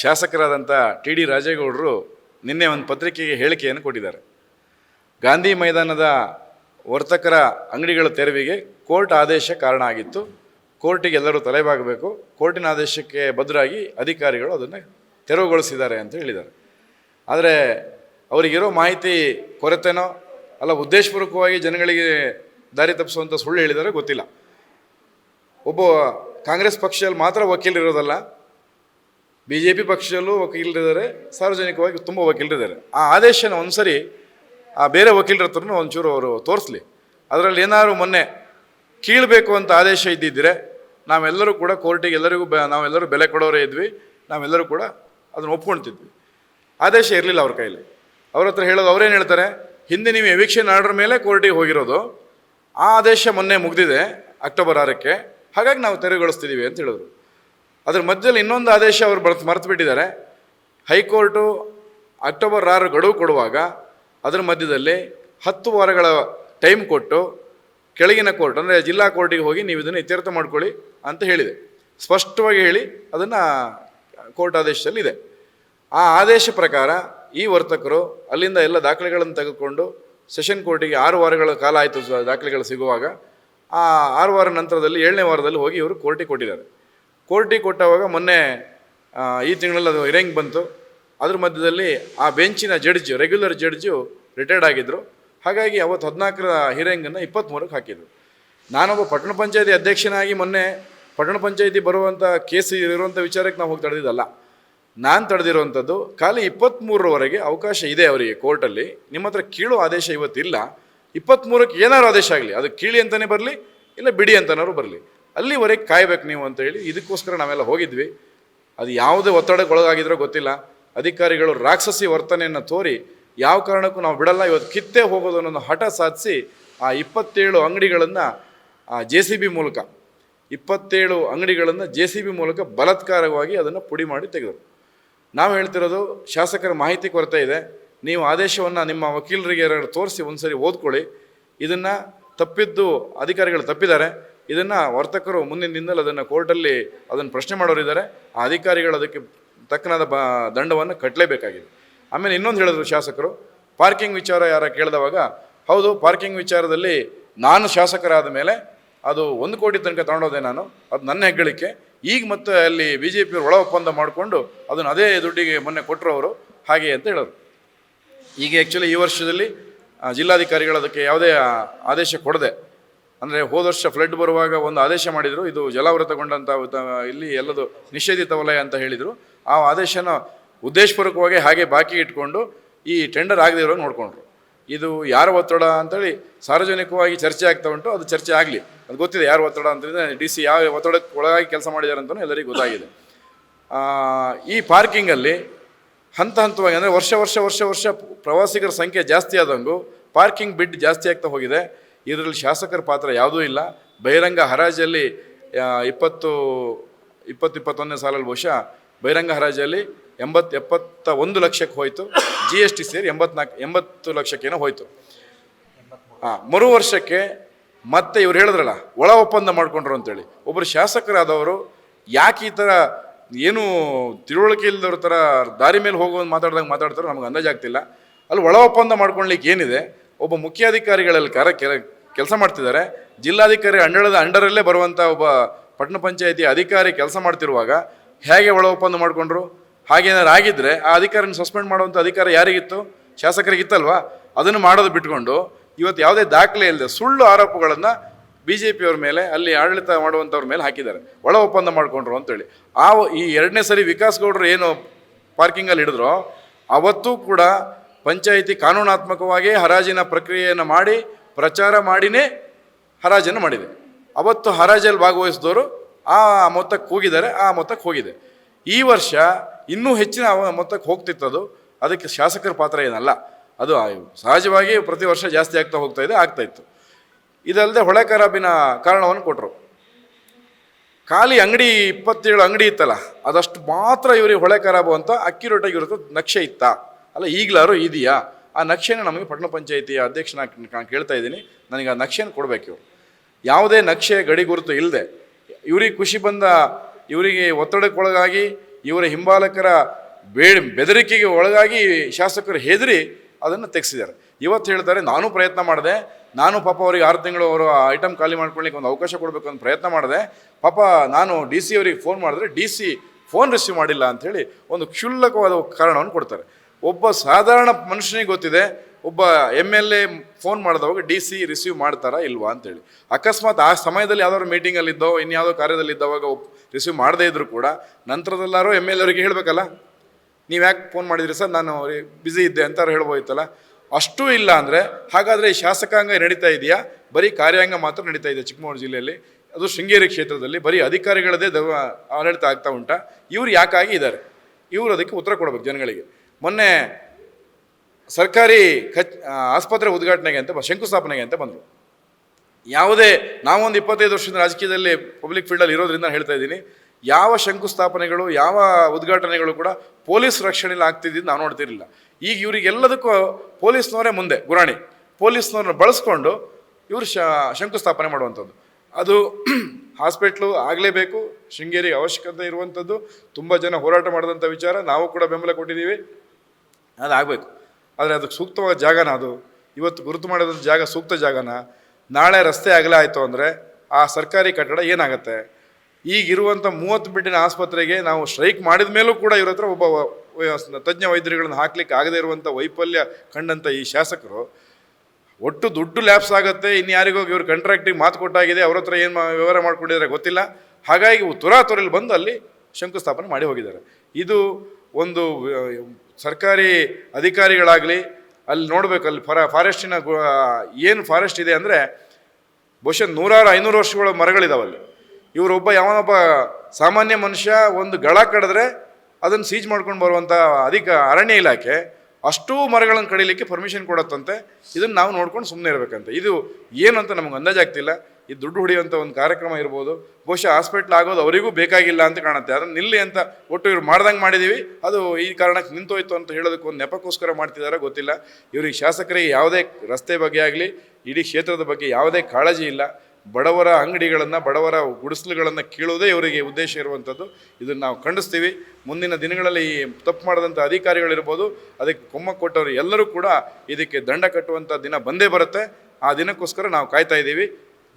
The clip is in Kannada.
ಶಾಸಕರಾದಂಥ ಟಿ ಡಿ ರಾಜೇಗೌಡರು ನಿನ್ನೆ ಒಂದು ಪತ್ರಿಕೆಗೆ ಹೇಳಿಕೆಯನ್ನು ಕೊಟ್ಟಿದ್ದಾರೆ. ಗಾಂಧಿ ಮೈದಾನದ ವರ್ತಕರ ಅಂಗಡಿಗಳ ತೆರವಿಗೆ ಕೋರ್ಟ್ ಆದೇಶ ಕಾರಣ ಆಗಿತ್ತು. ಕೋರ್ಟಿಗೆ ಎಲ್ಲರೂ ತಲೆಬಾಗಬೇಕು. ಕೋರ್ಟಿನ ಆದೇಶಕ್ಕೆ ಭದ್ರಾಗಿ ಅಧಿಕಾರಿಗಳು ಅದನ್ನು ತೆರವುಗೊಳಿಸಿದ್ದಾರೆ ಅಂತ ಹೇಳಿದ್ದಾರೆ. ಆದರೆ ಅವರಿಗಿರೋ ಮಾಹಿತಿ ಕೊರತೆನೋ ಅಲ್ಲ ಉದ್ದೇಶಪೂರ್ವಕವಾಗಿ ಜನಗಳಿಗೆ ದಾರಿ ತಪ್ಪಿಸುವಂಥ ಸುಳ್ಳು ಹೇಳಿದರೆ ಗೊತ್ತಿಲ್ಲ. ಒಬ್ಬ ಕಾಂಗ್ರೆಸ್ ಪಕ್ಷದಲ್ಲಿ ಮಾತ್ರ ವಕೀಲರಿರೋದಲ್ಲ. ಬಿ ಜೆ ಪಿ ಪಕ್ಷದಲ್ಲೂ ವಕೀಲರಿದ್ದಾರೆ, ಸಾರ್ವಜನಿಕವಾಗಿ ತುಂಬ ವಕೀಲರಿದ್ದಾರೆ. ಆ ಆದೇಶನ ಒಂದ್ಸರಿ ಆ ಬೇರೆ ವಕೀಲರ ಹತ್ರನೂ ಒಂಚೂರು ಅವರು ತೋರಿಸ್ಲಿ. ಅದರಲ್ಲಿ ಏನಾದರೂ ಮೊನ್ನೆ ಕೀಳಬೇಕು ಅಂತ ಆದೇಶ ಇದ್ದಿದ್ದರೆ ನಾವೆಲ್ಲರೂ ಕೂಡ ಕೋರ್ಟಿಗೆ ಎಲ್ಲರಿಗೂ ಬೆ, ನಾವೆಲ್ಲರೂ ಬೆಲೆ ಕೊಡೋರೇ ಇದ್ವಿ, ನಾವೆಲ್ಲರೂ ಕೂಡ ಅದನ್ನು ಒಪ್ಕೊಳ್ತಿದ್ವಿ. ಆದೇಶ ಇರಲಿಲ್ಲ ಅವ್ರ ಕೈಯಲ್ಲಿ ಅವ್ರ ಹತ್ರ ಹೇಳೋದು ಅವ್ರೇನು ಹೇಳ್ತಾರೆ? ಹಿಂದೆ ನೀವು ಎವಿಕ್ಷನ್ ಆರ್ಡರ್ ಮೇಲೆ ಕೋರ್ಟಿಗೆ ಹೋಗಿರೋದು, ಆ ಆದೇಶ ಮೊನ್ನೆ ಮುಗಿದಿದೆ ಅಕ್ಟೋಬರ್ ಆರಕ್ಕೆ, ಹಾಗಾಗಿ ನಾವು ತೆರವುಗೊಳಿಸ್ತಿದ್ದೀವಿ ಅಂತ ಹೇಳಿದ್ರು. ಅದ್ರ ಮಧ್ಯದಲ್ಲಿ ಇನ್ನೊಂದು ಆದೇಶ ಅವರು ಬರ್ತ್ ಮರೆತು ಬಿಟ್ಟಿದ್ದಾರೆ ಹೈಕೋರ್ಟು ಅಕ್ಟೋಬರ್ ಆರು ಗಡುವು ಕೊಡುವಾಗ ಅದರ ಮಧ್ಯದಲ್ಲಿ ಹತ್ತು ವಾರಗಳ ಟೈಮ್ ಕೊಟ್ಟು ಕೆಳಗಿನ ಕೋರ್ಟ್, ಅಂದರೆ ಜಿಲ್ಲಾ ಕೋರ್ಟಿಗೆ ಹೋಗಿ ನೀವು ಇದನ್ನು ಇತ್ಯರ್ಥ ಮಾಡ್ಕೊಳ್ಳಿ ಅಂತ ಹೇಳಿದೆ. ಸ್ಪಷ್ಟವಾಗಿ ಹೇಳಿ ಅದನ್ನು ಕೋರ್ಟ್ ಆದೇಶದಲ್ಲಿ ಇದೆ. ಆ ಆದೇಶ ಪ್ರಕಾರ ಈ ವರ್ತಕರು ಅಲ್ಲಿಂದ ಎಲ್ಲ ದಾಖಲೆಗಳನ್ನು ತೆಗೆದುಕೊಂಡು ಸೆಷನ್ ಕೋರ್ಟಿಗೆ ಆರು ವಾರಗಳ ಕಾಲ ಆಯಿತು ದಾಖಲೆಗಳು ಸಿಗುವಾಗ, ಆ ಆರು ವಾರ ನಂತರದಲ್ಲಿ ಏಳನೇ ವಾರದಲ್ಲಿ ಹೋಗಿ ಇವರು ಕೋರ್ಟಿಗೆ ಕೊಟ್ಟಿದ್ದಾರೆ. ಕೋರ್ಟಿಗೆ ಕೊಟ್ಟವಾಗ ಮೊನ್ನೆ ಈ ತಿಂಗಳಲ್ಲಿ ಅದು ಹಿರಿಂಗ್ ಬಂತು. ಅದ್ರ ಮಧ್ಯದಲ್ಲಿ ಆ ಬೆಂಚಿನ ಜಡ್ಜ್ ರೆಗ್ಯುಲರ್ ಜಡ್ಜು ರಿಟೈರ್ಡ್ ಆಗಿದ್ದರು ಹಾಗಾಗಿ ಅವತ್ತು ಹದಿನಾಲ್ಕರ ಹಿರಿಯಂಗನ್ನು ಇಪ್ಪತ್ತ್ಮೂರಕ್ಕೆ ಹಾಕಿದರು. ನಾನೊಬ್ಬ ಪಟ್ಟಣ ಪಂಚಾಯತಿ ಅಧ್ಯಕ್ಷನಾಗಿ ಮೊನ್ನೆ ಪಟ್ಟಣ ಪಂಚಾಯತಿ ಬರುವಂಥ ಕೇಸ್ ಇರುವಂಥ ವಿಚಾರಕ್ಕೆ ನಾವು ಹೋಗಿ ತಡೆದಿದ್ದಲ್ಲ. ನಾನು ತಡೆದಿರುವಂಥದ್ದು ಖಾಲಿ ಇಪ್ಪತ್ತ್ಮೂರರವರೆಗೆ ಅವಕಾಶ ಇದೆ ಅವರಿಗೆ ಕೋರ್ಟಲ್ಲಿ. ನಿಮ್ಮ ಹತ್ರ ಕೀಳು ಆದೇಶ ಇವತ್ತಿಲ್ಲ. ಇಪ್ಪತ್ತ್ಮೂರಕ್ಕೆ ಏನಾದ್ರು ಆದೇಶ ಆಗಲಿ. ಅದು ಕೀಳಿ ಅಂತಲೇ ಬರಲಿ, ಇಲ್ಲ ಬಿಡಿ ಅಂತನಾದ್ರು ಬರಲಿ. ಅಲ್ಲಿವರೆಗೆ ಕಾಯ್ಬೇಕು ನೀವು ಅಂತ ಹೇಳಿ ಇದಕ್ಕೋಸ್ಕರ ನಾವೆಲ್ಲ ಹೋಗಿದ್ವಿ. ಅದು ಯಾವುದೇ ಒತ್ತಡಕ್ಕೆ ಒಳಗಾಗಿದ್ರೋ ಗೊತ್ತಿಲ್ಲ. ಅಧಿಕಾರಿಗಳು ರಾಕ್ಷಸಿ ವರ್ತನೆಯನ್ನು ತೋರಿ ಯಾವ ಕಾರಣಕ್ಕೂ ನಾವು ಬಿಡಲ್ಲ, ಇವತ್ತು ಕಿತ್ತೇ ಹೋಗೋದು ಅನ್ನೋ ಹಠ ಸಾಧಿಸಿ ಆ ಇಪ್ಪತ್ತೇಳು ಅಂಗಡಿಗಳನ್ನು ಜೆ ಸಿ ಬಿ ಮೂಲಕ, ಇಪ್ಪತ್ತೇಳು ಅಂಗಡಿಗಳನ್ನು ಜೆ ಸಿ ಬಿ ಮೂಲಕ ಬಲತ್ಕಾರವಾಗಿ ಅದನ್ನು ಪುಡಿ ಮಾಡಿ ತೆಗೆದರು. ನಾವು ಹೇಳ್ತಿರೋದು ಶಾಸಕರ ಮಾಹಿತಿ ಕೊರತೆ ಇದೆ. ನೀವು ಆದೇಶವನ್ನು ನಿಮ್ಮ ವಕೀಲರಿಗೆ ತೋರಿಸಿ ತೋರಿಸಿ ಒಂದ್ಸರಿ ಓದ್ಕೊಳ್ಳಿ. ಇದನ್ನು ತಪ್ಪಿದ್ದು ಅಧಿಕಾರಿಗಳು ತಪ್ಪಿದ್ದಾರೆ. ಇದನ್ನು ವರ್ತಕರು ಮುಂದಿನ ದಿನದಲ್ಲಿ ಅದನ್ನು ಕೋರ್ಟಲ್ಲಿ ಅದನ್ನು ಪ್ರಶ್ನೆ ಮಾಡೋರಿದ್ದಾರೆ ಆ ಅಧಿಕಾರಿಗಳು ಅದಕ್ಕೆ ತಕ್ಕನಾದ ಬ, ದಂಡವನ್ನು ಕಟ್ಟಲೇಬೇಕಾಗಿದೆ ಆಮೇಲೆ ಇನ್ನೊಂದು ಹೇಳಿದ್ರು ಶಾಸಕರು ಪಾರ್ಕಿಂಗ್ ವಿಚಾರ ಯಾರ ಕೇಳಿದವಾಗ, ಹೌದು ಪಾರ್ಕಿಂಗ್ ವಿಚಾರದಲ್ಲಿ ನಾನು ಶಾಸಕರಾದ ಮೇಲೆ ಅದು ಒಂದು ಕೋಟಿ ತನಕ ತಗೊಂಡೋದೆ ನಾನು, ಅದು ನನ್ನ ಹೆಗ್ಗಳಿಕೆ. ಈಗ ಮತ್ತೆ ಅಲ್ಲಿ ಬಿ ಜೆ ಪಿಯವರು ಒಳ ಒಪ್ಪಂದ ಮಾಡಿಕೊಂಡು ಅದನ್ನು ಅದೇ ದುಡ್ಡಿಗೆ ಮೊನ್ನೆ ಕೊಟ್ಟರು ಅವರು ಹಾಗೆ ಅಂತ ಹೇಳೋರು. ಈಗ ಆ್ಯಕ್ಚುಲಿ ಈ ವರ್ಷದಲ್ಲಿ ಜಿಲ್ಲಾಧಿಕಾರಿಗಳು ಅದಕ್ಕೆ ಯಾವುದೇ ಆದೇಶ ಕೊಡದೆ ಅಂದರೆ ಹೋದ ವರ್ಷ ಫ್ಲಡ್ ಬರುವಾಗ ಒಂದು ಆದೇಶ ಮಾಡಿದರು. ಇದು ಜಲಾವೃತಗೊಂಡಂಥ ಇಲ್ಲಿ ಎಲ್ಲದು ನಿಷೇಧಿತ ವಲಯ ಅಂತ ಹೇಳಿದರು. ಆ ಆದೇಶನ ಉದ್ದೇಶಪೂರ್ವಕವಾಗಿ ಹಾಗೆ ಬಾಕಿ ಇಟ್ಕೊಂಡು ಈ ಟೆಂಡರ್ ಆಗದೇ ಇರೋ ನೋಡಿಕೊಂಡ್ರು. ಇದು ಯಾರ ಒತ್ತಡ ಅಂತೇಳಿ ಸಾರ್ವಜನಿಕವಾಗಿ ಚರ್ಚೆ ಆಗ್ತಾ ಉಂಟು. ಅದು ಚರ್ಚೆ ಆಗಲಿ. ಅದು ಗೊತ್ತಿದೆ ಯಾರು ಒತ್ತಡ ಅಂತಂದರೆ ಡಿ ಸಿ ಯಾವ ಒತ್ತಡಕ್ಕೆ ಒಳಗಾಗಿ ಕೆಲಸ ಮಾಡಿದ್ದಾರೆ ಅಂತಲೂ ಎಲ್ಲರಿಗೂ ಗೊತ್ತಾಗಿದೆ. ಈ ಪಾರ್ಕಿಂಗಲ್ಲಿ ಹಂತ ಹಂತವಾಗಿ ಅಂದರೆ ವರ್ಷ ವರ್ಷ ವರ್ಷ ವರ್ಷ ಪ್ರವಾಸಿಗರ ಸಂಖ್ಯೆ ಜಾಸ್ತಿ ಆದಂಗೂ ಪಾರ್ಕಿಂಗ್ ಬಿಡ್ ಜಾಸ್ತಿ ಆಗ್ತಾ ಹೋಗಿದೆ. ಇದರಲ್ಲಿ ಶಾಸಕರ ಪಾತ್ರ ಯಾವುದೂ ಇಲ್ಲ. ಬಹಿರಂಗ ಹರಾಜಲ್ಲಿ ಇಪ್ಪತ್ತು ಇಪ್ಪತ್ತು ಇಪ್ಪತ್ತೊಂದನೇ ಸಾಲಲ್ಲಿ ಬಹುಶಃ ಬಹಿರಂಗ ಹರಾಜಲ್ಲಿ ಎಂಬತ್ತು, ಎಪ್ಪತ್ತ ಒಂದು ಲಕ್ಷಕ್ಕೆ ಹೋಯಿತು. ಜಿ ಎಸ್ ಟಿ ಸೇರಿ ಎಂಬತ್ನಾಲ್ಕು ಎಂಬತ್ತು ಲಕ್ಷಕ್ಕೇನೋ ಹೋಯಿತು. ಹಾಂ ಮರು ವರ್ಷಕ್ಕೆ ಮತ್ತೆ ಇವ್ರು ಹೇಳಿದ್ರಲ್ಲ, ಒಳ ಒಪ್ಪಂದ ಮಾಡಿಕೊಂಡ್ರು ಅಂತೇಳಿ. ಒಬ್ಬರು ಶಾಸಕರಾದವರು ಯಾಕೆ ಈ ಥರ ಏನು ತಿಳುವಳಿಕೆ ಇಲ್ಲದವ್ರ ಥರ ದಾರಿ ಮೇಲೆ ಹೋಗೋದು ಮಾತಾಡ್ದಂಗೆ ಮಾತಾಡ್ತಾರೋ ನಮ್ಗೆ ಅಂದಾಜಾಗ್ತಿಲ್ಲ ಅಲ್ಲಿ ಒಳ ಒಪ್ಪಂದ ಮಾಡ್ಕೊಳ್ಲಿಕ್ಕೆ ಏನಿದೆ? ಒಬ್ಬ ಮುಖ್ಯಾಧಿಕಾರಿಗಳಲ್ಲಿ ಕರ ಕೆಲಸ ಮಾಡ್ತಿದ್ದಾರೆ. ಜಿಲ್ಲಾಧಿಕಾರಿ ಅಂಡಳದ ಅಂಡರಲ್ಲೇ ಬರುವಂಥ ಒಬ್ಬ ಪಟ್ಟಣ ಪಂಚಾಯಿತಿ ಅಧಿಕಾರಿ ಕೆಲಸ ಮಾಡ್ತಿರುವಾಗ ಹೇಗೆ ಒಳ ಒಪ್ಪಂದ ಮಾಡಿಕೊಂಡ್ರು? ಹಾಗೇನಾದ್ರು ಆಗಿದ್ದರೆ ಆ ಅಧಿಕಾರಿನ ಸಸ್ಪೆಂಡ್ ಮಾಡುವಂಥ ಅಧಿಕಾರ ಯಾರಿಗಿತ್ತು? ಶಾಸಕರಿಗಿತ್ತಲ್ವಾ? ಅದನ್ನು ಮಾಡೋದು ಬಿಟ್ಕೊಂಡು ಇವತ್ತು ಯಾವುದೇ ದಾಖಲೆ ಇಲ್ಲದೆ ಸುಳ್ಳು ಆರೋಪಗಳನ್ನು ಬಿ ಜೆ ಪಿಯವ್ರ ಮೇಲೆ, ಅಲ್ಲಿ ಆಡಳಿತ ಮಾಡುವಂಥವ್ರ ಮೇಲೆ ಹಾಕಿದ್ದಾರೆ. ಒಳ ಒಪ್ಪಂದ ಮಾಡಿಕೊಂಡ್ರು ಅಂತೇಳಿ. ಆ ಈ ಎರಡನೇ ಸರಿ ವಿಕಾಸ್ ಗೌಡರು ಏನು ಪಾರ್ಕಿಂಗಲ್ಲಿ ಹಿಡಿದ್ರು, ಅವತ್ತೂ ಕೂಡ ಪಂಚಾಯಿತಿ ಕಾನೂನಾತ್ಮಕವಾಗಿ ಹರಾಜಿನ ಪ್ರಕ್ರಿಯೆಯನ್ನು ಮಾಡಿ ಪ್ರಚಾರ ಮಾಡಿನೇ ಹರಾಜನ್ನು ಮಾಡಿದೆ. ಅವತ್ತು ಹರಾಜಲ್ಲಿ ಭಾಗವಹಿಸಿದವರು ಆ ಮೊತ್ತಕ್ಕೆ ಹೋಗಿದ್ದಾರೆ ಆ ಮೊತ್ತಕ್ಕೆ ಹೋಗಿದೆ. ಈ ವರ್ಷ ಇನ್ನೂ ಹೆಚ್ಚಿನ ಮೊತ್ತಕ್ಕೆ ಹೋಗ್ತಿತ್ತದು, ಅದಕ್ಕೆ ಶಾಸಕರ ಪಾತ್ರ ಏನಲ್ಲ. ಅದು ಸಹಜವಾಗಿ ಪ್ರತಿ ವರ್ಷ ಜಾಸ್ತಿ ಆಗ್ತಾ ಹೋಗ್ತಾ ಇದೆ, ಆಗ್ತಾ ಇತ್ತು. ಇದಲ್ಲದೆ ಹೊಳೆ ಕರಾಬಿನ ಕಾರಣವನ್ನು ಕೊಟ್ಟರು ಖಾಲಿ ಅಂಗಡಿ ಇಪ್ಪತ್ತೇಳು ಅಂಗಡಿ ಇತ್ತಲ್ಲ, ಅದಷ್ಟು ಮಾತ್ರ ಇವರಿಗೆ ಹೊಳೆ ಖರಾಬು ಅಂತ ಅಕ್ಯುರೇಟಾಗಿ ಇರುತ್ತೆ ನಕ್ಷೆ ಇತ್ತಾ. ಅಲ್ಲ, ಈಗಲಾರು ಇದೆಯಾ? ಆ ನಕ್ಷೆನ ನಮಗೆ ಪಟ್ಟಣ ಪಂಚಾಯಿತಿಯ ಅಧ್ಯಕ್ಷನ ಕೇಳ್ತಾ ಇದ್ದೀನಿ. ನನಗೆ ಆ ನಕ್ಷೆನ ಕೊಡಬೇಕು ಇವರು. ಯಾವುದೇ ನಕ್ಷೆ ಗಡಿ ಗುರುತು ಇಲ್ಲದೆ ಇವರಿಗೆ ಖುಷಿ ಬಂದ, ಇವರಿಗೆ ಒತ್ತಡಕ್ಕೊಳಗಾಗಿ, ಇವರ ಹಿಂಬಾಲಕರ ಬೇ ಬೆದರಿಕೆಗೆ ಒಳಗಾಗಿ ಶಾಸಕರು ಹೆದರಿ ಅದನ್ನು ತೆಗೆಸಿದ್ದಾರೆ. ಇವತ್ತು ಹೇಳ್ತಾರೆ, ನಾನು ಪ್ರಯತ್ನ ಮಾಡಿದೆ. ನಾನು ಪಾಪ ಅವರಿಗೆ ಆರು ತಿಂಗಳು ಅವರು ಐಟಮ್ ಖಾಲಿ ಮಾಡ್ಕೊಳ್ಳಿಕ್ಕೆ ಒಂದು ಅವಕಾಶ ಕೊಡಬೇಕು ಅಂತ ಪ್ರಯತ್ನ ಮಾಡಿದೆ. ಪಾಪ ನಾನು ಡಿ ಸಿ ಅವರಿಗೆ ಫೋನ್ ಮಾಡಿದ್ರೆ ಡಿ ಸಿ ಫೋನ್ ರಿಸೀವ್ ಮಾಡಿಲ್ಲ ಅಂಥೇಳಿ ಒಂದು ಕ್ಷುಲ್ಲಕವಾದ ಕಾರಣವನ್ನು ಕೊಡ್ತಾರೆ. ಒಬ್ಬ ಸಾಧಾರಣ ಮನುಷ್ಯನಿಗೆ ಗೊತ್ತಿದೆ, ಒಬ್ಬ ಎಂ ಎಲ್ ಎ ಫೋನ್ ಮಾಡಿದವಾಗ ಡಿ ಸಿ ರಿಸೀವ್ ಮಾಡ್ತಾರಾ ಇಲ್ವಾ ಅಂತೇಳಿ. ಅಕಸ್ಮಾತ್ ಆ ಸಮಯದಲ್ಲಿ ಯಾವ್ದಾದ್ರು ಮೀಟಿಂಗಲ್ಲಿದ್ದೋ ಇನ್ಯಾವುದೋ ಕಾರ್ಯದಲ್ಲಿದ್ದವಾಗ ರಿಸೀವ್ ಮಾಡದೇ ಇದ್ರು ಕೂಡ ನಂತರದಲ್ಲಾರೋ ಎಂ ಎಲ್ ಅವರಿಗೆ ಹೇಳಬೇಕಲ್ಲ? ನೀವು ಯಾಕೆ ಫೋನ್ ಮಾಡಿದ್ರಿ ಸರ್? ನಾನು ಬ್ಯುಸಿ ಇದ್ದೆ ಅಂತ ಹೇಳ್ಬೋಯ್ತಲ್ಲ? ಅಷ್ಟೂ ಇಲ್ಲ ಅಂದರೆ, ಹಾಗಾದರೆ ಈ ಶಾಸಕಾಂಗ ನಡೀತಾ ಇದೆಯಾ? ಬರೀ ಕಾರ್ಯಾಂಗ ಮಾತ್ರ ನಡೀತಾ ಇದೆ ಚಿಕ್ಕಮಗಳೂರು ಜಿಲ್ಲೆಯಲ್ಲಿ. ಅದು ಶೃಂಗೇರಿ ಕ್ಷೇತ್ರದಲ್ಲಿ ಬರೀ ಅಧಿಕಾರಿಗಳದೇ ದವ ಆಡಳಿತ ಆಗ್ತಾ ಉಂಟಾ. ಇವ್ರು ಯಾಕಾಗಿ ಇದ್ದಾರೆ? ಇವರು ಅದಕ್ಕೆ ಉತ್ತರ ಕೊಡಬೇಕು ಜನಗಳಿಗೆ. ಮೊನ್ನೆ ಸರ್ಕಾರಿ ಖಚ್ ಆಸ್ಪತ್ರೆ ಉದ್ಘಾಟನೆಗೆ ಅಂತ ಶಂಕುಸ್ಥಾಪನೆಗೆ ಅಂತ ಬಂದರು. ಯಾವುದೇ, ನಾವೊಂದು ಇಪ್ಪತ್ತೈದು ವರ್ಷದ ರಾಜಕೀಯದಲ್ಲಿ ಪಬ್ಲಿಕ್ ಫೀಲ್ಡಲ್ಲಿ ಇರೋದ್ರಿಂದ ಹೇಳ್ತಾ ಇದ್ದೀನಿ, ಯಾವ ಶಂಕುಸ್ಥಾಪನೆಗಳು, ಯಾವ ಉದ್ಘಾಟನೆಗಳು ಕೂಡ ಪೊಲೀಸ್ ರಕ್ಷಣೆಯಲ್ಲಿ ಆಗ್ತಿದ್ದು ನಾವು ನೋಡ್ತಿರಲಿಲ್ಲ. ಈಗ ಇವರಿಗೆಲ್ಲದಕ್ಕೂ ಪೊಲೀಸ್ನವರೇ ಮುಂದೆ, ಗುರಾಣಿ. ಪೊಲೀಸ್ನವ್ರನ್ನ ಬಳಸ್ಕೊಂಡು ಇವರು ಶಂಕುಸ್ಥಾಪನೆ ಮಾಡುವಂಥದ್ದು. ಅದು ಹಾಸ್ಪಿಟ್ಲು ಆಗಲೇಬೇಕು, ಶೃಂಗೇರಿಗೆ ಅವಶ್ಯಕತೆ ಇರುವಂಥದ್ದು, ತುಂಬ ಜನ ಹೋರಾಟ ಮಾಡಿದಂಥ ವಿಚಾರ, ನಾವು ಕೂಡ ಬೆಂಬಲ ಕೊಟ್ಟಿದ್ದೀವಿ. ಅದಾಗಬೇಕು ಆದರೆ ಅದಕ್ಕೆ ಸೂಕ್ತವಾದ ಜಾಗನ ಅದು. ಇವತ್ತು ಗುರುತು ಮಾಡಿದಂಥ ಜಾಗ ಸೂಕ್ತ ಜಾಗನ ನಾಳೆ ರಸ್ತೆ ಆಗಲೇ ಆಯಿತು ಅಂದರೆ ಆ ಸರ್ಕಾರಿ ಕಟ್ಟಡ ಏನಾಗುತ್ತೆ? ಈಗಿರುವಂಥ ಮೂವತ್ತು ಬೆಡ್ಡಿನ ಆಸ್ಪತ್ರೆಗೆ ನಾವು ಸ್ಟ್ರೈಕ್ ಮಾಡಿದ ಮೇಲೂ ಕೂಡ ಇವ್ರ ಹತ್ರ ಒಬ್ಬ ತಜ್ಞ ವೈದ್ಯರುಗಳನ್ನು ಹಾಕ್ಲಿಕ್ಕೆ ಆಗದೇ ಇರುವಂಥ ವೈಫಲ್ಯ ಕಂಡಂಥ ಈ ಶಾಸಕರು. ಒಟ್ಟು ದುಡ್ಡು ಲ್ಯಾಪ್ಸ್ ಆಗುತ್ತೆ. ಇನ್ನು ಯಾರಿಗೋ ಇವ್ರ ಕಾಂಟ್ರಾಕ್ಟಿಗೆ ಮಾತು ಕೊಟ್ಟಾಗಿದೆ. ಅವ್ರ ಹತ್ರ ಏನು ವ್ಯವಹಾರ ಮಾಡ್ಕೊಂಡಿದ್ದಾರೆ ಗೊತ್ತಿಲ್ಲ. ಹಾಗಾಗಿ ತುರಾತುರಲ್ಲಿ ಬಂದು ಅಲ್ಲಿ ಶಂಕುಸ್ಥಾಪನೆ ಮಾಡಿ ಹೋಗಿದ್ದಾರೆ. ಇದು ಒಂದು ಸರ್ಕಾರಿ ಅಧಿಕಾರಿಗಳಾಗಲಿ, ಅಲ್ಲಿ ನೋಡಬೇಕು, ಅಲ್ಲಿ ಫಾರ, ಫಾರೆಸ್ಟಿನ ಏನು ಫಾರೆಸ್ಟ್ ಇದೆ ಅಂದರೆ ಬಹುಶಃ ನೂರಾರು ಐನೂರು ವರ್ಷಗಳ ಮರಗಳಿದಾವಲ್ಲಿ ಇವರೊಬ್ಬ ಯಾವನೊಬ್ಬ ಸಾಮಾನ್ಯ ಮನುಷ್ಯ ಒಂದು ಗಳ ಕಡಿದ್ರೆ ಅದನ್ನು ಸೀಜ್ ಮಾಡ್ಕೊಂಡು ಬರುವಂಥ ಅಧಿಕ, ಅರಣ್ಯ ಇಲಾಖೆ ಅಷ್ಟೂ ಮರಗಳನ್ನು ಕಡಿಲಿಕ್ಕೆ ಪರ್ಮಿಷನ್ ಕೊಡತ್ತಂತೆ. ಇದನ್ನು ನಾವು ನೋಡ್ಕೊಂಡು ಸುಮ್ಮನೆ ಇರಬೇಕಂತೆ. ಇದು ಏನು ಅಂತ ನಮಗೆ ಅಂದಾಜಾಗ್ತಿಲ್ಲ ಈ ದುಡ್ಡು ಹೊಡೆಯುವಂಥ ಒಂದು ಕಾರ್ಯಕ್ರಮ ಇರ್ಬೋದು, ಬಹುಶಃ ಹಾಸ್ಪಿಟ್ಲ್ ಆಗೋದು ಅವರಿಗೂ ಬೇಕಾಗಿಲ್ಲ ಅಂತ ಕಾಣುತ್ತೆ. ಅದನ್ನು ನಿಲ್ಲಿ ಅಂತ ಒಟ್ಟು ಇವ್ರು ಮಾಡ್ದಂಗೆ ಮಾಡಿದ್ದೀವಿ ಅದು ಈ ಕಾರಣಕ್ಕೆ ನಿಂತೋಯ್ತು ಅಂತ ಹೇಳೋದಕ್ಕೆ ಒಂದು ನೆಪಕ್ಕೋಸ್ಕರ ಮಾಡ್ತಿದ್ದಾರೆ ಗೊತ್ತಿಲ್ಲ. ಇವರಿಗೆ ಶಾಸಕರಿಗೆ ಯಾವುದೇ ರಸ್ತೆ ಬಗ್ಗೆ ಆಗಲಿ, ಇಡೀ ಕ್ಷೇತ್ರದ ಬಗ್ಗೆ ಯಾವುದೇ ಕಾಳಜಿ ಇಲ್ಲ. ಬಡವರ ಅಂಗಡಿಗಳನ್ನು, ಬಡವರ ಗುಡಿಸಲುಗಳನ್ನು ಕೀಳೋದೇ ಇವರಿಗೆ ಉದ್ದೇಶ ಇರುವಂಥದ್ದು ಇದನ್ನು ನಾವು ಖಂಡಿಸ್ತೀವಿ. ಮುಂದಿನ ದಿನಗಳಲ್ಲಿ ಈ ತಪ್ಪು ಮಾಡಿದಂಥ ಅಧಿಕಾರಿಗಳಿರ್ಬೋದು, ಅದಕ್ಕೆ ಕೊಮ್ಮ ಕೊಟ್ಟವರು ಎಲ್ಲರೂ ಕೂಡ ಇದಕ್ಕೆ ದಂಡ ಕಟ್ಟುವಂಥ ದಿನ ಬಂದೇ ಬರುತ್ತೆ. ಆ ದಿನಕ್ಕೋಸ್ಕರ ನಾವು ಕಾಯ್ತಾ ಇದ್ದೀವಿ